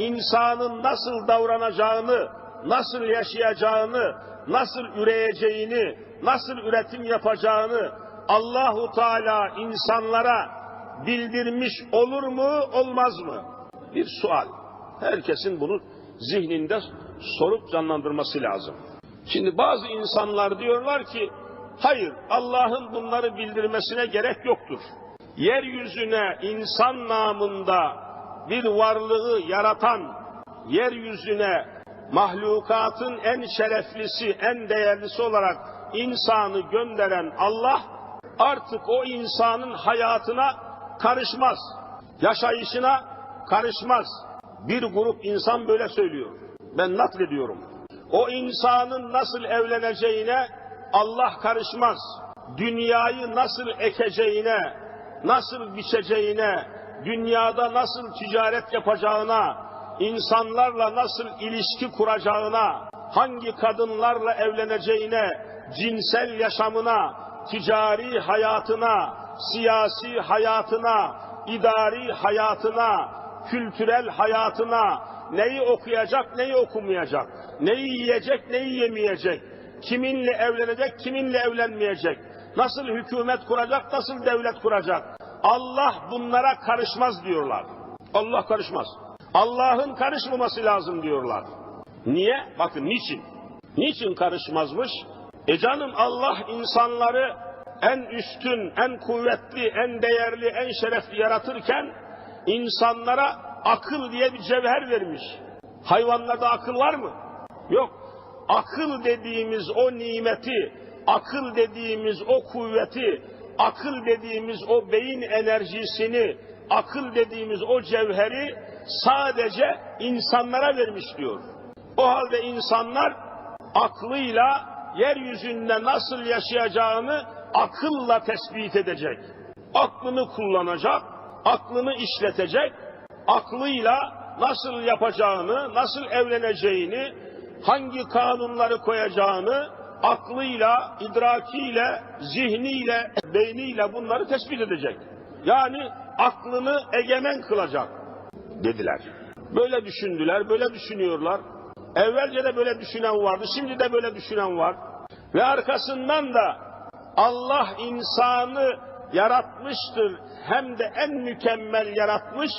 insanın nasıl davranacağını, nasıl yaşayacağını, nasıl üreyeceğini, nasıl üretim yapacağını Allahu Teala insanlara bildirmiş olur mu, olmaz mı? Bir sual. Herkesin bunu zihninde sorup canlandırması lazım. Şimdi bazı insanlar diyorlar ki, hayır Allah'ın bunları bildirmesine gerek yoktur. Yeryüzüne insan namında bir varlığı yaratan, yeryüzüne mahlukatın en şereflisi, en değerlisi olarak insanı gönderen Allah artık o insanın hayatına karışmaz. Yaşayışına karışmaz. Bir grup insan böyle söylüyor. Ben naklediyorum. O insanın nasıl evleneceğine Allah karışmaz. Dünyayı nasıl ekeceğine, nasıl biçeceğine, dünyada nasıl ticaret yapacağına, insanlarla nasıl ilişki kuracağına, hangi kadınlarla evleneceğine, cinsel yaşamına, ticari hayatına, siyasi hayatına, idari hayatına, kültürel hayatına, neyi okuyacak, neyi okumayacak, neyi yiyecek, neyi yemeyecek, kiminle evlenecek, kiminle evlenmeyecek, nasıl hükümet kuracak, nasıl devlet kuracak. Allah bunlara karışmaz diyorlar. Allah karışmaz. Allah'ın karışmaması lazım diyorlar. Niye? Bakın niçin? Niçin karışmazmış? E canım Allah insanları en üstün, en kuvvetli, en değerli, en şerefli yaratırken insanlara akıl diye bir cevher vermiş. Hayvanlarda akıl var mı? Yok. Akıl dediğimiz o nimeti, akıl dediğimiz o kuvveti, akıl dediğimiz o beyin enerjisini, akıl dediğimiz o cevheri sadece insanlara vermiş diyor. O halde insanlar aklıyla yeryüzünde nasıl yaşayacağını akılla tespit edecek. Aklını kullanacak, aklını işletecek, aklıyla nasıl yapacağını, nasıl evleneceğini, hangi kanunları koyacağını aklıyla, idrakiyle, zihniyle, beyniyle bunları tespit edecek. Yani aklını egemen kılacak dediler. Böyle düşündüler, böyle düşünüyorlar. Evvelce de böyle düşünen vardı, şimdi de böyle düşünen var. Ve arkasından da Allah insanı yaratmıştır, hem de en mükemmel yaratmış,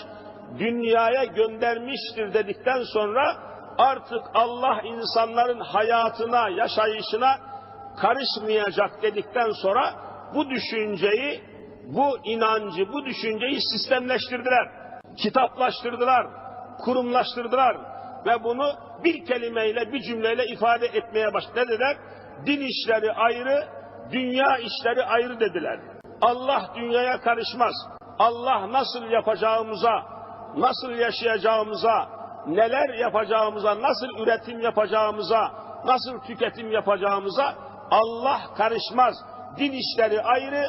dünyaya göndermiştir dedikten sonra artık Allah insanların hayatına, yaşayışına karışmayacak dedikten sonra bu düşünceyi, bu inancı, bu düşünceyi sistemleştirdiler, kitaplaştırdılar, kurumlaştırdılar ve bunu bir kelimeyle, bir cümleyle ifade etmeye başladı. Ne dediler? Din işleri ayrı, dünya işleri ayrı dediler. Allah dünyaya karışmaz. Allah nasıl yapacağımıza, nasıl yaşayacağımıza, neler yapacağımıza, nasıl üretim yapacağımıza, nasıl tüketim yapacağımıza Allah karışmaz. Din işleri ayrı,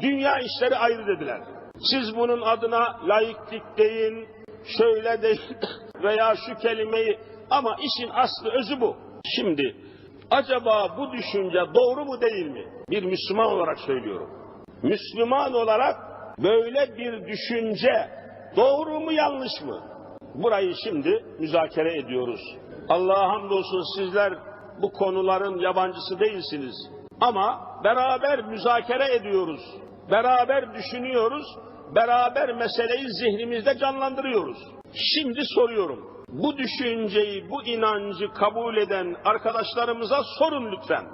dünya işleri ayrı dediler. Siz bunun adına laiklik deyin, şöyle deyin veya şu kelimeyi ama işin aslı özü bu. Şimdi acaba bu düşünce doğru mu değil mi? Bir Müslüman olarak söylüyorum. Müslüman olarak böyle bir düşünce doğru mu yanlış mı? Burayı şimdi müzakere ediyoruz. Allah'a hamdolsun sizler bu konuların yabancısı değilsiniz. Ama beraber müzakere ediyoruz. Beraber düşünüyoruz. Beraber meseleyi zihnimizde canlandırıyoruz. Şimdi soruyorum. Bu düşünceyi, bu inancı kabul eden arkadaşlarımıza sorun lütfen.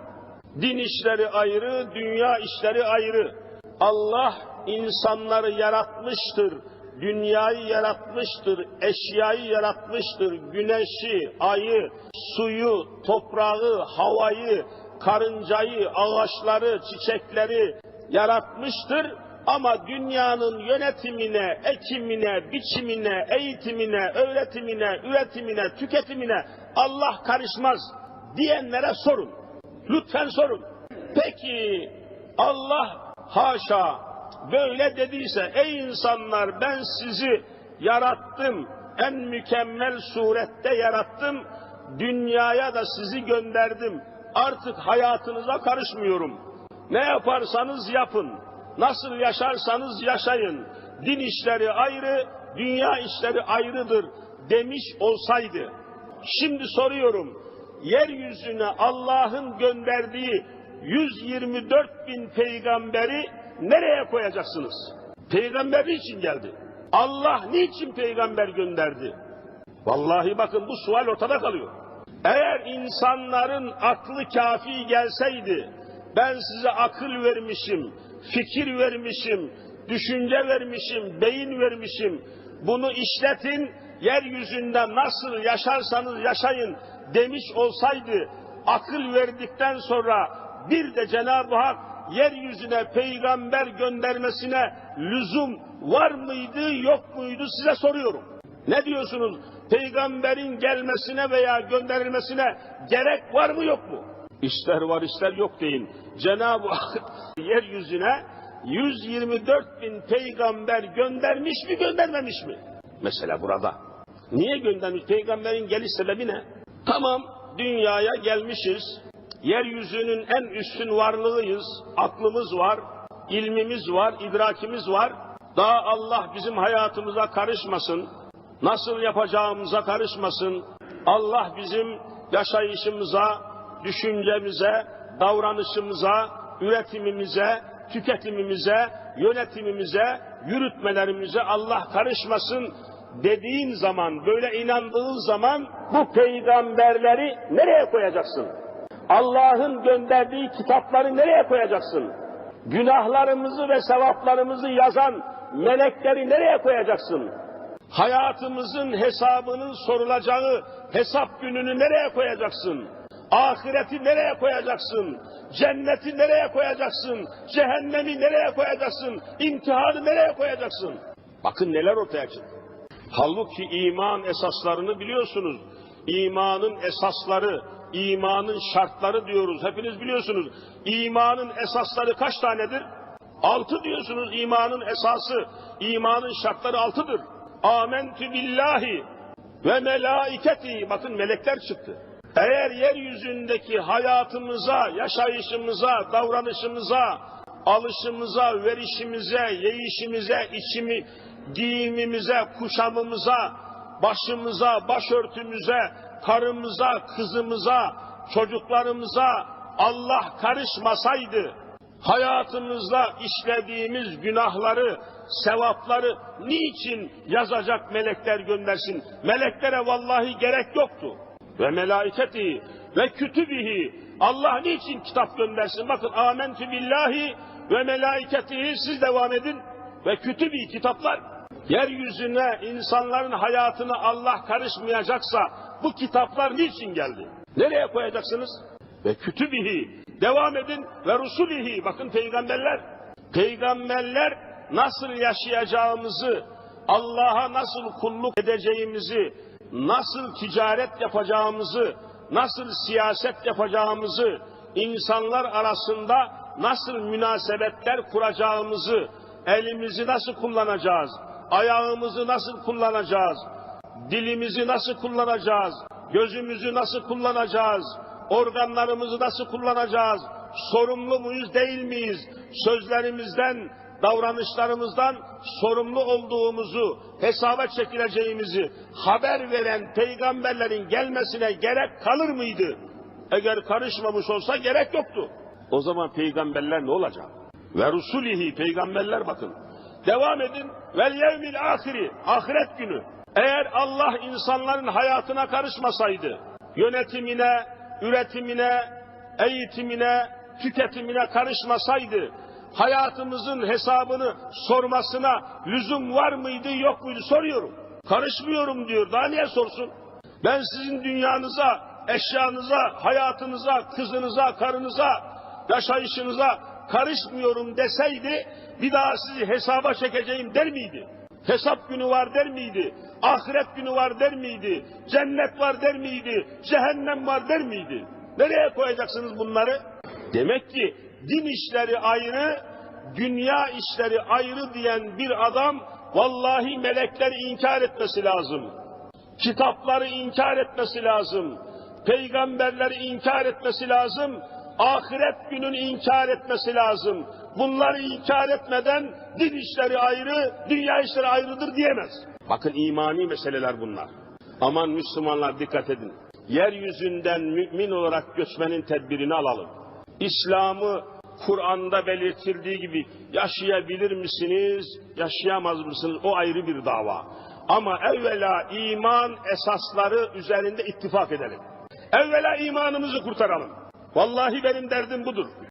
Din işleri ayrı, dünya işleri ayrı. Allah insanları yaratmıştır dünyayı yaratmıştır, eşyayı yaratmıştır, güneşi, ayı, suyu, toprağı, havayı, karıncayı, ağaçları, çiçekleri yaratmıştır. Ama dünyanın yönetimine, ekimine, biçimine, eğitimine, öğretimine, üretimine, tüketimine Allah karışmaz diyenlere sorun. Lütfen sorun. Peki Allah haşa böyle dediyse ey insanlar ben sizi yarattım. En mükemmel surette yarattım. Dünyaya da sizi gönderdim. Artık hayatınıza karışmıyorum. Ne yaparsanız yapın. Nasıl yaşarsanız yaşayın. Din işleri ayrı dünya işleri ayrıdır. demiş olsaydı. Şimdi soruyorum, yeryüzüne Allah'ın gönderdiği 124 bin peygamberi nereye koyacaksınız? Peygamber niçin geldi? Allah niçin peygamber gönderdi? Vallahi bakın bu sual ortada kalıyor. Eğer insanların aklı kafi gelseydi, ben size akıl vermişim, fikir vermişim, düşünce vermişim, beyin vermişim, bunu işletin, yeryüzünde nasıl yaşarsanız yaşayın demiş olsaydı, akıl verdikten sonra bir de Cenab-ı Hak yeryüzüne peygamber göndermesine lüzum var mıydı yok muydu size soruyorum. Ne diyorsunuz? Peygamberin gelmesine veya gönderilmesine gerek var mı yok mu? İster var ister yok deyin. Cenab-ı Hak yeryüzüne 124 bin peygamber göndermiş mi göndermemiş mi? Mesela burada. Niye göndermiş? Peygamberin geliş sebebi ne? Tamam dünyaya gelmişiz. Yeryüzünün en üstün varlığıyız. Aklımız var, ilmimiz var, idrakimiz var. Daha Allah bizim hayatımıza karışmasın. Nasıl yapacağımıza karışmasın. Allah bizim yaşayışımıza, düşüncemize, davranışımıza, üretimimize, tüketimimize, yönetimimize, yürütmelerimize Allah karışmasın dediğin zaman, böyle inandığın zaman bu peygamberleri nereye koyacaksın? Allah'ın gönderdiği kitapları nereye koyacaksın? Günahlarımızı ve sevaplarımızı yazan melekleri nereye koyacaksın? Hayatımızın hesabının sorulacağı hesap gününü nereye koyacaksın? Ahireti nereye koyacaksın? Cenneti nereye koyacaksın? Cehennemi nereye koyacaksın? İmtihanı nereye koyacaksın? Bakın neler ortaya çıktı. Halbuki iman esaslarını biliyorsunuz. İmanın esasları, imanın şartları diyoruz. Hepiniz biliyorsunuz. İmanın esasları kaç tanedir? Altı diyorsunuz imanın esası. imanın şartları altıdır. Amentü billahi ve melaiketi. Bakın melekler çıktı. Eğer yeryüzündeki hayatımıza, yaşayışımıza, davranışımıza, alışımıza, verişimize, yeyişimize, içimi, giyimimize, kuşamımıza, başımıza, başörtümüze, karımıza, kızımıza, çocuklarımıza Allah karışmasaydı, hayatımızda işlediğimiz günahları, sevapları niçin yazacak melekler göndersin? Meleklere vallahi gerek yoktu. Ve melaiketi ve kütübihi Allah niçin kitap göndersin? Bakın amentü billahi ve melaiketihi siz devam edin ve kütübi kitaplar yeryüzüne insanların hayatını Allah karışmayacaksa bu kitaplar niçin geldi? Nereye koyacaksınız? Ve kütübihi devam edin ve rusulihi bakın peygamberler peygamberler nasıl yaşayacağımızı Allah'a nasıl kulluk edeceğimizi nasıl ticaret yapacağımızı nasıl siyaset yapacağımızı insanlar arasında nasıl münasebetler kuracağımızı elimizi nasıl kullanacağız ayağımızı nasıl kullanacağız dilimizi nasıl kullanacağız gözümüzü nasıl kullanacağız organlarımızı nasıl kullanacağız? Sorumlu muyuz değil miyiz? Sözlerimizden, davranışlarımızdan sorumlu olduğumuzu, hesaba çekileceğimizi haber veren peygamberlerin gelmesine gerek kalır mıydı? Eğer karışmamış olsa gerek yoktu. O zaman peygamberler ne olacak? Ve rusulihi peygamberler bakın. Devam edin. Vel yevmil ahiri ahiret günü. Eğer Allah insanların hayatına karışmasaydı, yönetimine, üretimine, eğitimine, tüketimine karışmasaydı, hayatımızın hesabını sormasına lüzum var mıydı yok muydu soruyorum. Karışmıyorum diyor. Daha niye sorsun? Ben sizin dünyanıza, eşyanıza, hayatınıza, kızınıza, karınıza, yaşayışınıza karışmıyorum deseydi bir daha sizi hesaba çekeceğim der miydi? Hesap günü var der miydi? Ahiret günü var der miydi? Cennet var der miydi? Cehennem var der miydi? Nereye koyacaksınız bunları? Demek ki din işleri ayrı, dünya işleri ayrı diyen bir adam vallahi melekleri inkar etmesi lazım. Kitapları inkar etmesi lazım. Peygamberleri inkar etmesi lazım. Ahiret gününü inkar etmesi lazım. Bunları inkar etmeden din işleri ayrı, dünya işleri ayrıdır diyemez. Bakın imani meseleler bunlar. Aman Müslümanlar dikkat edin. Yeryüzünden mümin olarak göçmenin tedbirini alalım. İslam'ı Kur'an'da belirtildiği gibi yaşayabilir misiniz, yaşayamaz mısınız? O ayrı bir dava. Ama evvela iman esasları üzerinde ittifak edelim. Evvela imanımızı kurtaralım. Vallahi benim derdim budur.